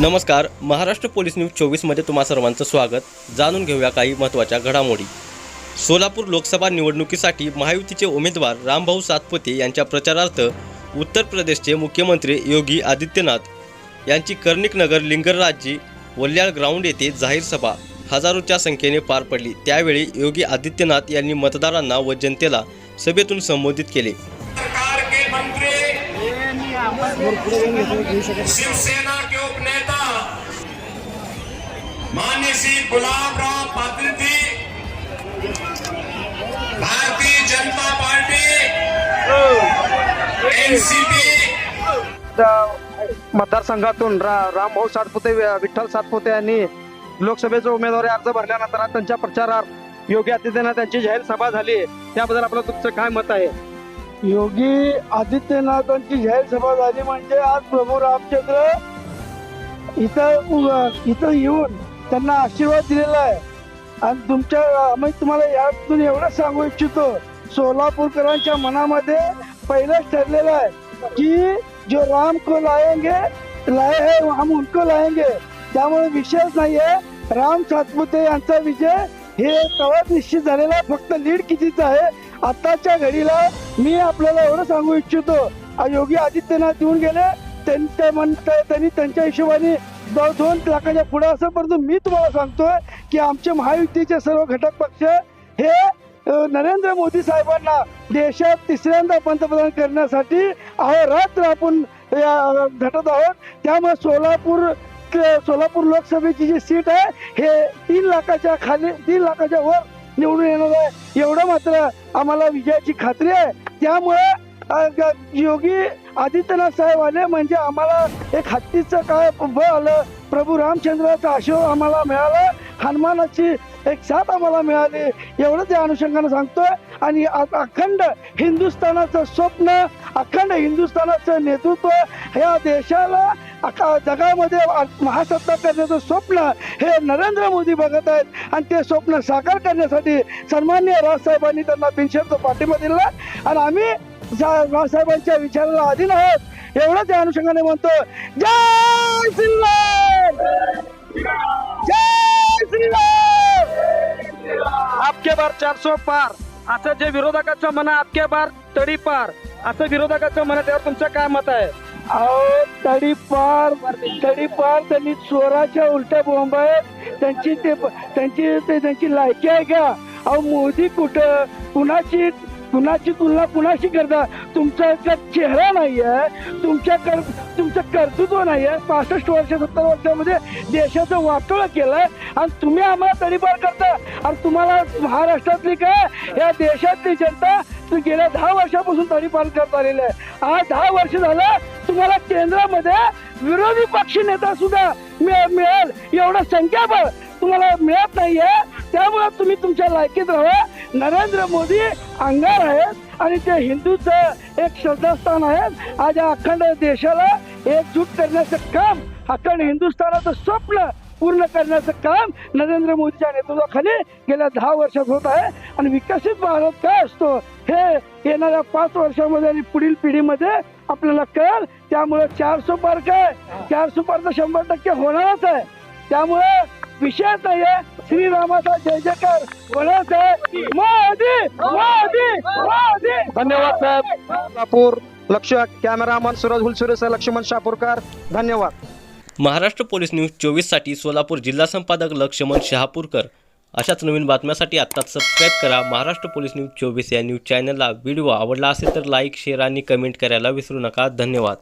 नमस्कार Maharashtra police news चोवीसमध्ये तुम्हा सर्वांचं स्वागत. जाणून घेऊया काही महत्त्वाच्या घडामोडी. सोलापूर लोकसभा निवडणुकीसाठी महायुतीचे उमेदवार रामभाऊ सातपुते यांच्या प्रचारार्थ उत्तर प्रदेशचे मुख्यमंत्री योगी आदित्यनाथ यांची कर्णिकनगर लिंगरराजी वल्याळ ग्राउंड येथे जाहीर सभा हजारोच्या संख्येने पार पडली. त्यावेळी योगी आदित्यनाथ यांनी मतदारांना व जनतेला सभेतून संबोधित केले. शिवसेना के उपनेता मान्य श्री गुलाबराव पाटिल जी भारतीय जनता पार्टी एनसीपी. मतदारसंघातून रा रामभाऊ सातपुते विठ्ठल सातपुते यांनी लोकसभेचा उमेदवारी अर्ज भरल्यानंतर आज त्यांच्या प्रचारात योगी आदित्यनाथ यांची जाहीर सभा झाली. त्याबद्दल आपलं तुमचं काय मत आहे? योगी आदित्यनाथांची जाहीर सभा झाली म्हणजे आज प्रभू रामचंद्र इथं इथं येऊन त्यांना आशीर्वाद दिलेला आहे. आणि तुमच्या मी तुम्हाला यातून एवढं सांगू इच्छितो सोलापूरकरांच्या मनामध्ये पहिलं ठरलेलं आहे की जो राम को लाएंगे लाय है हम उनको लाएंगे. त्यामुळे विषयच नाहीये. राम सातपुते यांचा विजय हे तवाच निश्चित झालेला आहे. फक्त लीड कितीच आहे आताच्या घडीला मी आपल्याला एवढं सांगू इच्छितो. योगी आदित्यनाथ येऊन गेले त्यांचे त्यांनी त्यांच्या हिशोबाने दोन लाखाच्या पुढे असं परंतु मी तुम्हाला सांगतोय की आमचे महायुतीचे सर्व घटक पक्ष हे नरेंद्र मोदी साहेबांना देशात तिसऱ्यांदा पंतप्रधान करण्यासाठी अहोरात्र आपण घटत झटत आहोत. त्यामुळे सोलापूर सोलापूर लोकसभेची जी सीट आहे हे तीन लाखाच्या खाली तीन लाखाच्या वर निवडून येणार आहे. एवढं मात्र आम्हाला विजयाची खात्री आहे. त्यामुळे योगी आदित्यनाथ साहेब आले म्हणजे आम्हाला एक हत्तीचं काय बळ आलं प्रभू रामचंद्राचा आशीर्वाद आम्हाला मिळाला हनुमानाची एक साथ आम्हाला मिळाली एवढं त्या अनुषंगानं सांगतोय. आणि अखंड हिंदुस्थानाचं स्वप्न अखंड हिंदुस्थानाचं नेतृत्व ह्या देशाला जगामध्ये महासत्ता करण्याचं स्वप्न हे नरेंद्र मोदी बघत आहेत. आणि ते स्वप्न साकार करण्यासाठी सन्मान्य राजसाहेबांनी त्यांना बिनशर्त पाठिंबा दिला आणि आम्ही राजसाहेबांच्या विचाराला अधीन आहोत. एवढं त्या अनुषंगाने म्हणतो जय श्रीराम! जय श्रीराम! आपके बार चारसो पार. असं जे विरोधकाचं म्हणा आपके बार तडी पार. असं विरोधकाचं म्हणा त्यावर तुमचं काय मत आहे? अहो तडीपार तडीपार त्यांनी चोराच्या उलट्या बॉम्ब आहेत त्यांची ते त्यांची ते त्यांची लायकी आहे का? अहो मोदी कुठं? कुणाची कुणाची तुलना कुणाशी करता? तुमचा चेहरा नाही आहे तुमच्या कर तुमचं कर्तृत्व नाही आहे पासष्ट वर्ष सत्तर वर्षामध्ये देशाचं वाटोळं केलंय आणि तुम्ही आम्हाला तडीपार करता. आणि तुम्हाला महाराष्ट्रातली काय या देशातली जनता तू गेल्या दहा वर्षापासून तडीपार करत आलेली आहे. आज दहा वर्ष झालं तुम्हाला केंद्रामध्ये विरोधी पक्ष नेता सुद्धा मिळेल. एवढं संख्याबळ तुम्हाला मिळत नाहीये. त्यामुळे तुम्ही तुमच्या लायकीत राहा. नरेंद्र मोदी अंगार आहेत आणि ते हिंदूचं एक श्रद्धास्थान आहेत आज या अखंड देशाला एकजूट करण्याचं काम अखंड हिंदुस्थानाचं स्वप्न पूर्ण करण्याचं काम नरेंद्र मोदीच्या नेतृत्वाखाली गेल्या दहा वर्षात होत आहे. आणि विकसित भारत काय असतो हे येणाऱ्या पाच वर्षामध्ये आणि पुढील पिढीमध्ये आपल्याला कळेल. त्यामुळे चार पार काय चार पार तर शंभर टक्के होणारच आहे. त्यामुळे विषयच नाहीये श्रीरामाचा जय जयकार. होणारच आहे मोदी मोदी मोदी. धन्यवाद साहेब. सोलापूर लक्ष कॅमेरामन सुरज हुलसुरेसह लक्ष्मण शापूरकर. धन्यवाद. महाराष्ट्र पोलीस न्यूज चोवीससाठी सोलापूर जिल्हा संपादक लक्ष्मण शहापूरकर. अशाच नवीन बातम्यासाठी आत्ताच सबस्क्राईब करा. महाराष्ट्र पोलीस न्यूज चोवीस या न्यूज चॅनलला व्हिडिओ आवडला असेल तर लाईक शेअर आणि कमेंट करायला विसरू नका. धन्यवाद.